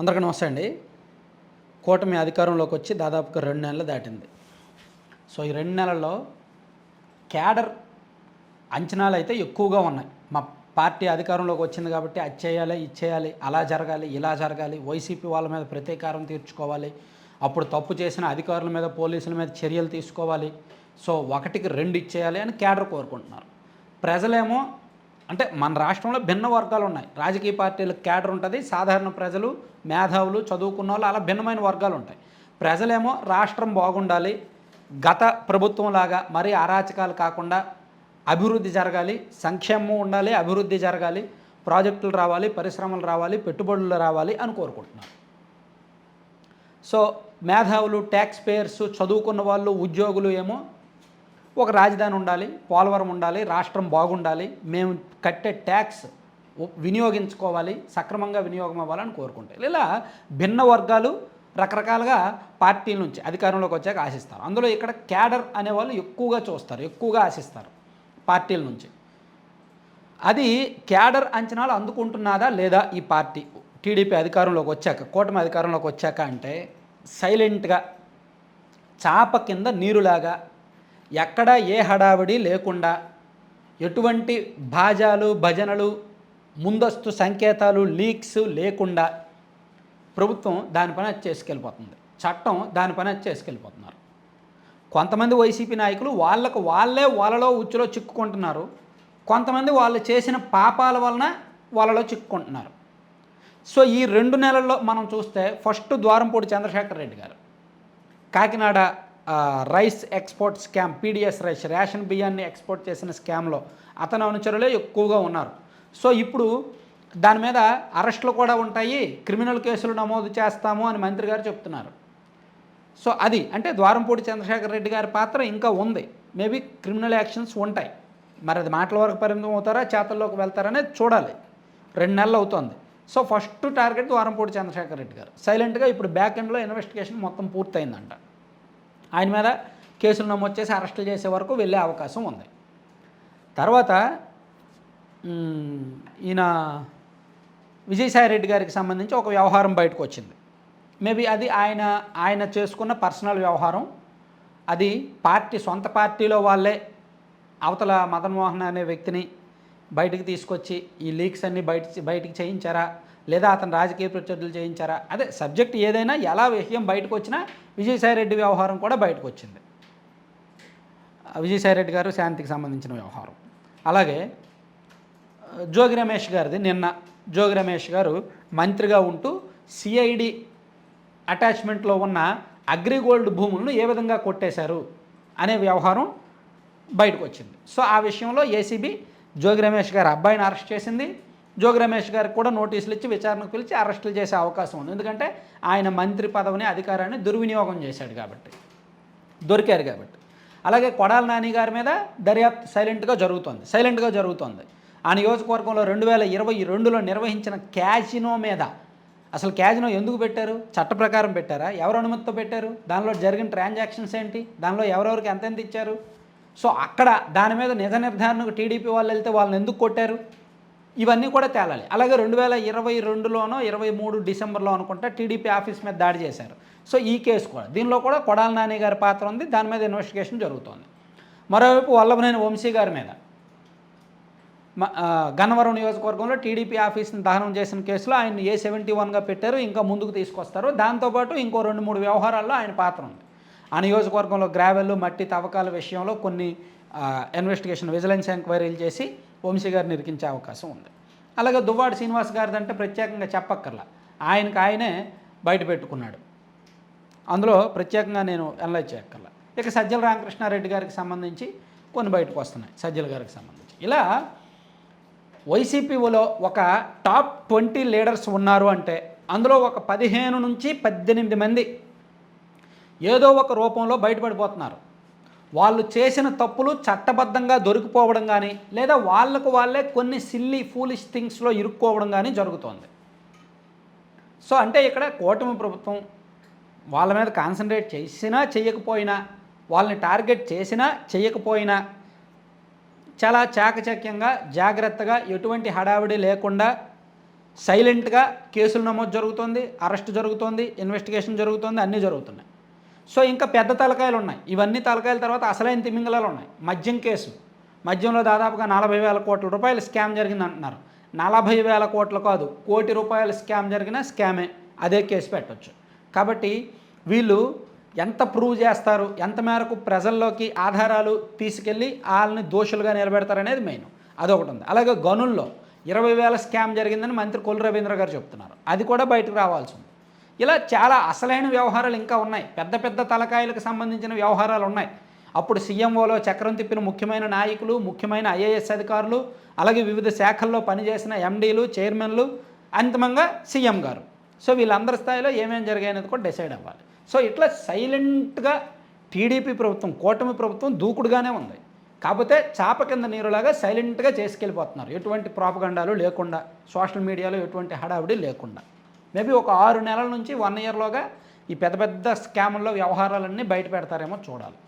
అందరికీ నమస్తే అండి. కూటమి అధికారంలోకి వచ్చి దాదాపుగా రెండు నెలలు దాటింది. సో ఈ రెండు నెలల్లో క్యాడర్ అంచనాలు అయితే ఎక్కువగా ఉన్నాయి. మా పార్టీ అధికారంలోకి వచ్చింది కాబట్టి అది చేయాలి ఇది చేయాలి అలా జరగాలి ఇలా జరగాలి వైసీపీ వాళ్ళ మీద ప్రతీకారం తీర్చుకోవాలి అప్పుడు తప్పు చేసిన అధికారుల మీద పోలీసుల మీద చర్యలు తీసుకోవాలి. సో ఒకటికి రెండు ఇచ్చేయాలి అని క్యాడర్ కోరుకుంటున్నారు. ప్రజలేమో అంటే మన రాష్ట్రంలో భిన్న వర్గాలు ఉన్నాయి. రాజకీయ పార్టీలకు క్యాడర్ ఉంటుంది సాధారణ ప్రజలు మేధావులు చదువుకున్న వాళ్ళు అలా భిన్నమైన వర్గాలు ఉంటాయి. ప్రజలేమో రాష్ట్రం బాగుండాలి గత ప్రభుత్వం లాగా మరీ అరాచకాలు కాకుండా అభివృద్ధి జరగాలి సంక్షేమం ఉండాలి అభివృద్ధి జరగాలి ప్రాజెక్టులు రావాలి పరిశ్రమలు రావాలి పెట్టుబడులు రావాలి అని కోరుకుంటున్నారు. సో మేధావులు ట్యాక్స్ పేయర్స్ చదువుకున్న వాళ్ళు ఉద్యోగులు ఏమో ఒక రాజధాని ఉండాలి పోలవరం ఉండాలి రాష్ట్రం బాగుండాలి మేము కట్టే ట్యాక్స్ వినియోగించుకోవాలి సక్రమంగా వినియోగం అవ్వాలని కోరుకుంటారు ఇలా భిన్న వర్గాలు రకరకాలుగా పార్టీల నుంచి అధికారంలోకి వచ్చాక ఆశిస్తారు. అందులో ఇక్కడ క్యాడర్ అనేవాళ్ళు ఎక్కువగా చూస్తారు ఎక్కువగా ఆశిస్తారు పార్టీల నుంచి. అది క్యాడర్ అంచనాలు అందుకుంటున్నదా లేదా ఈ పార్టీ? టీడీపీ అధికారంలోకి వచ్చాక కూటమి అధికారంలోకి వచ్చాక అంటే సైలెంట్గా చాప కింద నీరులాగా ఎక్కడ ఏ హడావిడి లేకుండా ఎటువంటి భాజాలు భజనలు ముందస్తు సంకేతాలు లీక్స్ లేకుండా ప్రభుత్వం దాని పని అది చేసుకెళ్ళిపోతుంది. చట్టం దాని పని అది చేసుకెళ్ళిపోతున్నారు. కొంతమంది వైసీపీ నాయకులు వాళ్ళకు వాళ్ళే వాళ్ళలో ఉచ్చులో చిక్కుకుంటున్నారు. కొంతమంది వాళ్ళు చేసిన పాపాల వలన వాళ్ళలో చిక్కుకుంటున్నారు. సో ఈ రెండు నెలల్లో మనం చూస్తే ఫస్ట్ ద్వారంపూడి చంద్రశేఖర్ రెడ్డి గారు Kakinada rice export scam PDS rice ration బియ్యాన్ని ఎక్స్పోర్ట్ చేసిన స్కామ్లో అతని అనుచరులే ఎక్కువగా ఉన్నారు. సో ఇప్పుడు దాని మీద అరెస్టులు కూడా ఉంటాయి క్రిమినల్ కేసులు నమోదు చేస్తాము అని మంత్రి గారు చెప్తున్నారు. సో అది అంటే ద్వారంపూడి చంద్రశేఖర్ రెడ్డి గారి పాత్ర ఇంకా ఉంది. మేబీ క్రిమినల్ యాక్షన్స్ ఉంటాయి. మరి అది మాటల వరకు పరిమితం అవుతారా చేతల్లోకి వెళ్తారనేది చూడాలి. రెండు నెలలు అవుతుంది. So first target Dwarampudi Chandrasekhar Reddy గారు. సైలెంట్గా ఇప్పుడు బ్యాక్ ఎండ్లో ఇన్వెస్టిగేషన్ మొత్తం పూర్తయిందంట. ఆయన మీద కేసులు నమోదు చేసి అరెస్టులు చేసే వరకు వెళ్ళే అవకాశం ఉంది. తర్వాత ఈయన విజయసాయి రెడ్డి గారికి సంబంధించి ఒక వ్యవహారం బయటకు వచ్చింది. మేబీ అది ఆయన ఆయన చేసుకున్న పర్సనల్ వ్యవహారం. అది పార్టీ సొంత పార్టీలో వాళ్ళే అవతల మదన్మోహన్ అనే వ్యక్తిని బయటికి తీసుకొచ్చి ఈ లీక్స్ అన్నీ బయట బయటికి చేయించారా? లేదా అతను రాజకీయ ప్రత్యర్థులు చేయించారా అదే సబ్జెక్ట్ ఏదైనా ఎలా విషయం బయటకు వచ్చినా విజయసాయి రెడ్డి వ్యవహారం కూడా బయటకు వచ్చింది. విజయసాయి రెడ్డి గారు శాంతికి సంబంధించిన వ్యవహారం. అలాగే జోగి రమేష్ గారిది నిన్న. జోగి రమేష్ గారు మంత్రిగా ఉంటూ సిఐడి అటాచ్మెంట్లో ఉన్న అగ్రిగోల్డ్ భూములను ఏ విధంగా కొట్టేశారు అనే వ్యవహారం బయటకు వచ్చింది. సో ఆ విషయంలో ఏసీబీ జోగి రమేష్ గారి అబ్బాయిని అరెస్ట్ చేసింది. జోగి రమేష్ గారికి కూడా నోటీసులు ఇచ్చి విచారణకు పిలిచి అరెస్టులు చేసే అవకాశం ఉంది. ఎందుకంటే ఆయన మంత్రి పదవిని అధికారాన్ని దుర్వినియోగం చేశాడు కాబట్టి దొరికారు కాబట్టి. అలాగే కొడాల నాని గారి మీద దర్యాప్తు సైలెంట్గా జరుగుతోంది సైలెంట్గా జరుగుతోంది. ఆ నియోజకవర్గంలో రెండు వేల ఇరవై రెండులో నిర్వహించిన క్యాజినో మీద అసలు క్యాజినో ఎందుకు పెట్టారు? చట్ట ప్రకారం పెట్టారా? ఎవరు అనుమతితో పెట్టారు? దానిలో జరిగిన ట్రాన్సాక్షన్స్ ఏంటి? దానిలో ఎవరెవరికి ఎంతెంత ఇచ్చారు? సో అక్కడ దాని మీద నిజ నిర్ధారణకు టీడీపీ వాళ్ళు వెళ్తే వాళ్ళని ఎందుకు కొట్టారు? ఇవన్నీ కూడా తేలాలి. అలాగే రెండు వేల ఇరవై రెండులోనో ఇరవై మూడు డిసెంబర్లో అనుకుంటా టీడీపీ ఆఫీస్ మీద దాడి చేశారు. సో ఈ కేసు కూడా. దీనిలో కూడా కొడాల నాని గారి పాత్ర ఉంది. దాని మీద ఇన్వెస్టిగేషన్ జరుగుతోంది. మరోవైపు వల్లభనేని వంశీ గారి మీద. గన్నవరం నియోజకవర్గంలో టీడీపీ ఆఫీస్ని దహనం చేసిన కేసులో ఆయన ఏ సెవెంటీ వన్గా పెట్టారు ఇంకా ముందుకు తీసుకొస్తారు. దాంతోపాటు ఇంకో రెండు మూడు వ్యవహారాల్లో ఆయన పాత్ర ఉంది. ఆ నియోజకవర్గంలో గ్రావెల్ మట్టి తవ్వకాల విషయంలో కొన్ని ఇన్వెస్టిగేషన్ విజిలెన్స్ ఎంక్వైరీలు చేసి వంశీ గారిని ఇరికించే అవకాశం ఉంది. అలాగే దువ్వాడు శ్రీనివాస్ గారిది అంటే ప్రత్యేకంగా చెప్పక్కర్లా. ఆయనకు ఆయనే బయట పెట్టుకున్నాడు. అందులో ప్రత్యేకంగా నేను అనలైజ్ చేయక్కర్లా. ఇక సజ్జల రామకృష్ణారెడ్డి గారికి సంబంధించి కొన్ని బయటకు వస్తున్నాయి. సజ్జల గారికి సంబంధించి. ఇలా వైసీపీలో ఒక టాప్ ట్వంటీ లీడర్స్ ఉన్నారు అంటే అందులో ఒక పదిహేను నుంచి పద్దెనిమిది మంది ఏదో ఒక రూపంలో బయటపడిపోతున్నారు. వాళ్ళు చేసిన తప్పులు చట్టబద్ధంగా దొరికిపోవడం కానీ లేదా వాళ్ళకు వాళ్ళే కొన్ని సిల్లీ ఫూలిష్ థింగ్స్లో ఇరుక్కోవడం కానీ జరుగుతోంది. సో అంటే ఇక్కడ కూటమి ప్రభుత్వం వాళ్ళ మీద కాన్సన్ట్రేట్ చేసినా చేయకపోయినా వాళ్ళని టార్గెట్ చేసినా చేయకపోయినా చాలా చాకచక్యంగా జాగ్రత్తగా ఎటువంటి హడావిడి లేకుండా సైలెంట్గా కేసులు నమోదు జరుగుతుంది అరెస్ట్ జరుగుతుంది ఇన్వెస్టిగేషన్ జరుగుతుంది అన్నీ జరుగుతున్నాయి. సో ఇంకా పెద్ద తలకాయలు ఉన్నాయి. ఇవన్నీ తలకాయల తర్వాత అసలైన తిమింగలాలు ఉన్నాయి. మద్యం కేసు. మద్యంలో దాదాపుగా నలభై వేల కోట్ల రూపాయలు స్కామ్ జరిగింది అంటున్నారు. నలభై వేల కోట్లు కాదు కోటి రూపాయల స్కామ్ జరిగిన స్కామే. అదే కేసు పెట్టవచ్చు కాబట్టి వీళ్ళు ఎంత ప్రూవ్ చేస్తారు ఎంత మేరకు ప్రజల్లోకి ఆధారాలు తీసుకెళ్ళి వాళ్ళని దోషులుగా నిలబెడతారనేది మెయిన్. అదొకటి ఉంది. అలాగే గనుల్లో ఇరవై వేల స్కామ్ జరిగిందని మంత్రి కొల్లు రవీంద్ర గారు చెప్తున్నారు. అది కూడా బయటకు రావాల్సి ఉంది. ఇలా చాలా అసలైన వ్యవహారాలు ఇంకా ఉన్నాయి. పెద్ద పెద్ద తలకాయలకు సంబంధించిన వ్యవహారాలు ఉన్నాయి. అప్పుడు సీఎంఓలో చక్రం తిప్పిన ముఖ్యమైన నాయకులు ముఖ్యమైన ఐఏఎస్ అధికారులు అలాగే వివిధ శాఖల్లో పనిచేసిన ఎండీలు చైర్మన్లు అంతిమంగా సీఎం గారు. సో వీళ్ళందరి స్థాయిలో ఏమేం జరిగాయనేది కూడా డిసైడ్ అవ్వాలి. సో ఇట్లా సైలెంట్గా టీడీపీ ప్రభుత్వం కూటమి ప్రభుత్వం దూకుడుగానే ఉంది. కాకపోతే చాప కింద నీరులాగా సైలెంట్గా చేసుకెళ్ళిపోతున్నారు. ఎటువంటి ప్రాపగండాలు లేకుండా సోషల్ మీడియాలో ఎటువంటి హడావిడి లేకుండా. మేబీ ఒక ఆరు నెలల నుంచి వన్ ఇయర్లోగా ఈ పెద్ద పెద్ద స్కాముల్లో వ్యవహారాలన్నీ బయట పెడతారేమో చూడాలి.